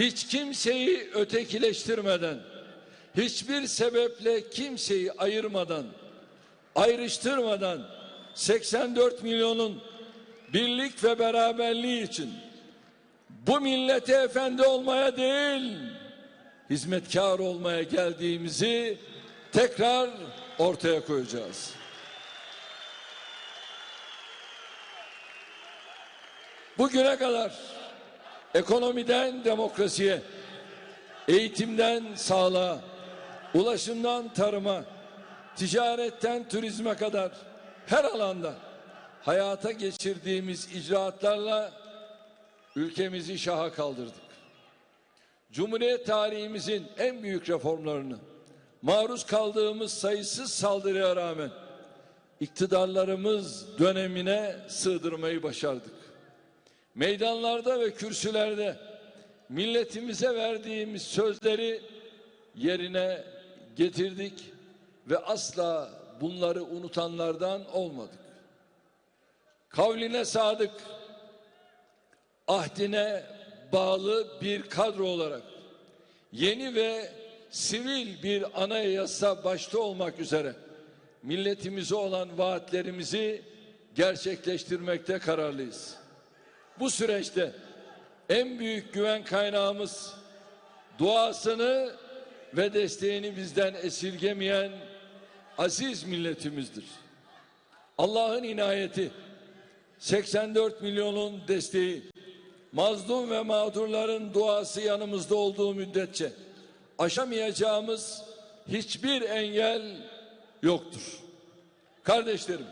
hiç kimseyi ötekileştirmeden, hiçbir sebeple kimseyi ayırmadan, ayrıştırmadan 84 milyonun birlik ve beraberliği için bu millete efendi olmaya değil, hizmetkar olmaya geldiğimizi tekrar ortaya koyacağız. Bugüne kadar ekonomiden demokrasiye, eğitimden sağlığa, ulaşımdan tarıma, ticaretten turizme kadar her alanda hayata geçirdiğimiz icraatlarla ülkemizi şaha kaldırdık. Cumhuriyet tarihimizin en büyük reformlarını maruz kaldığımız sayısız saldırıya rağmen iktidarlarımız dönemine sığdırmayı başardık. Meydanlarda ve kürsülerde milletimize verdiğimiz sözleri yerine getirdik ve asla bunları unutanlardan olmadık. Kavline sadık, ahdine bağlı bir kadro olarak yeni ve sivil bir anayasa başta olmak üzere milletimize olan vaatlerimizi gerçekleştirmekte kararlıyız. Bu süreçte en büyük güven kaynağımız duasını ve desteğini bizden esirgemeyen aziz milletimizdir. Allah'ın inayeti 84 milyonun desteği mazlum ve mağdurların duası yanımızda olduğu müddetçe aşamayacağımız hiçbir engel yoktur. Kardeşlerim,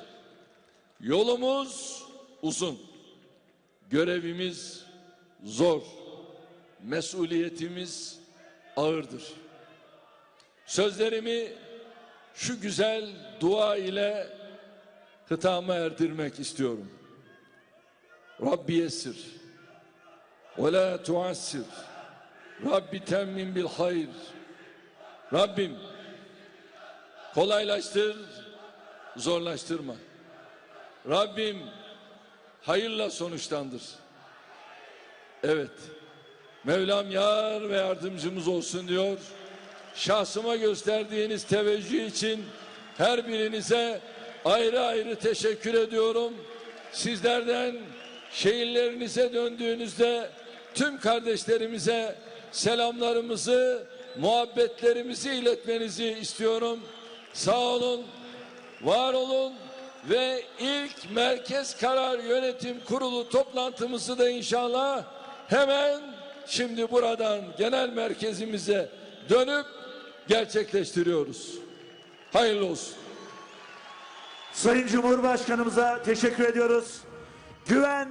yolumuz uzun, görevimiz zor, mesuliyetimiz ağırdır. Sözlerimi şu güzel dua ile hitama erdirmek istiyorum. Rabbi yessir. Ve la tuassir. Rabbi temmin bil hayr. Rabbim kolaylaştır zorlaştırma. Rabbim hayırla sonuçlandır evet. Mevlam yar ve yardımcımız olsun diyor. Şahsıma gösterdiğiniz teveccüh için her birinize ayrı ayrı teşekkür ediyorum. Sizlerden şehirlerinize döndüğünüzde tüm kardeşlerimize selamlarımızı, muhabbetlerimizi iletmenizi istiyorum. Sağ olun, var olun ve ilk Merkez Karar Yönetim Kurulu toplantımızı da inşallah hemen şimdi buradan genel merkezimize dönüp gerçekleştiriyoruz. Hayırlı olsun. Sayın Cumhurbaşkanımıza teşekkür ediyoruz. Güven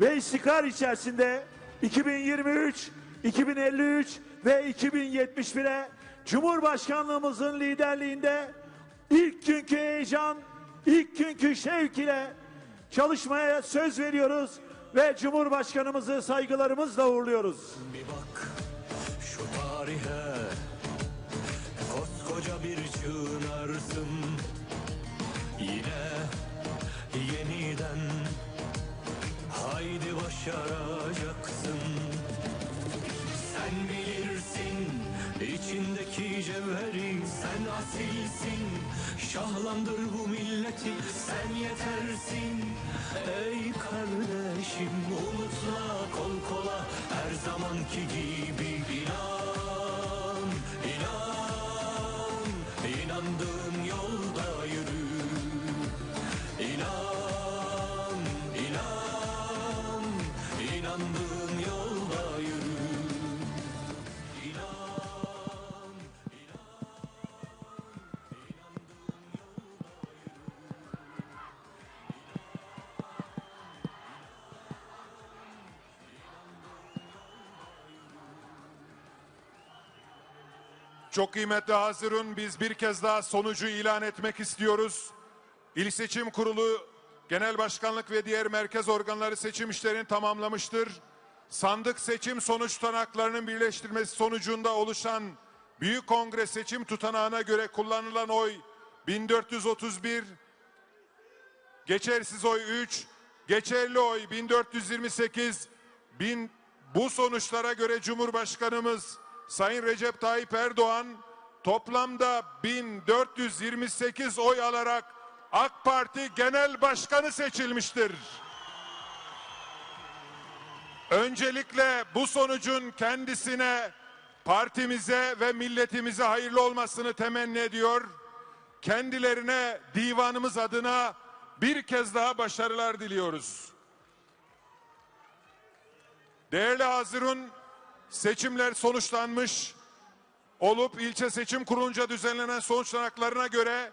ve istikrar içerisinde 2023, 2053 ve 2071'e Cumhurbaşkanlığımızın liderliğinde ilk günkü heyecan, ilk günkü şevk ile çalışmaya söz veriyoruz ve Cumhurbaşkanımızı saygılarımızla uğurluyoruz. Bir bak şu tarihe Koskoca bir çığınarsın Yine yeniden Haydi başaracaksın Sen bilirsin içindeki cevheri Sen asilsin. Şahlandır bu milleti Sen yetersin. Ey kardeşim unutma kol kola Her zamanki gibi inan Çok kıymetli Hazırun biz bir kez daha sonucu ilan etmek istiyoruz. İl Seçim Kurulu Genel Başkanlık ve diğer merkez organları seçim işlerini tamamlamıştır. Sandık seçim sonuç tutanaklarının birleştirmesi sonucunda oluşan Büyük Kongre seçim tutanağına göre kullanılan oy 1431, geçersiz oy 3, geçerli oy 1428, 1000 Bu sonuçlara göre Cumhurbaşkanımız Sayın Recep Tayyip Erdoğan toplamda 1428 oy alarak AK Parti Genel Başkanı seçilmiştir. Öncelikle bu sonucun kendisine, partimize ve milletimize hayırlı olmasını temenni ediyor. Kendilerine divanımız adına bir kez daha başarılar diliyoruz. Değerli Hazırun, seçimler sonuçlanmış olup ilçe seçim kurulunca düzenlenen sonuçlanaklarına göre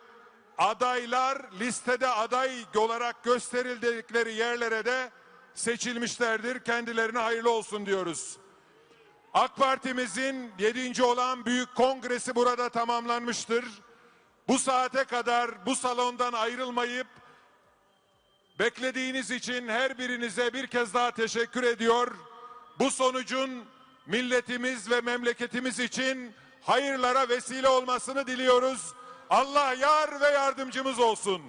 adaylar listede aday olarak gösterildikleri yerlere de seçilmişlerdir. Kendilerine hayırlı olsun diyoruz. AK Parti'mizin 7. olan büyük kongresi burada tamamlanmıştır. Bu saate kadar bu salondan ayrılmayıp beklediğiniz için her birinize bir kez daha teşekkür ediyor. Bu sonucun milletimiz ve memleketimiz için hayırlara vesile olmasını diliyoruz. Allah yar ve yardımcımız olsun.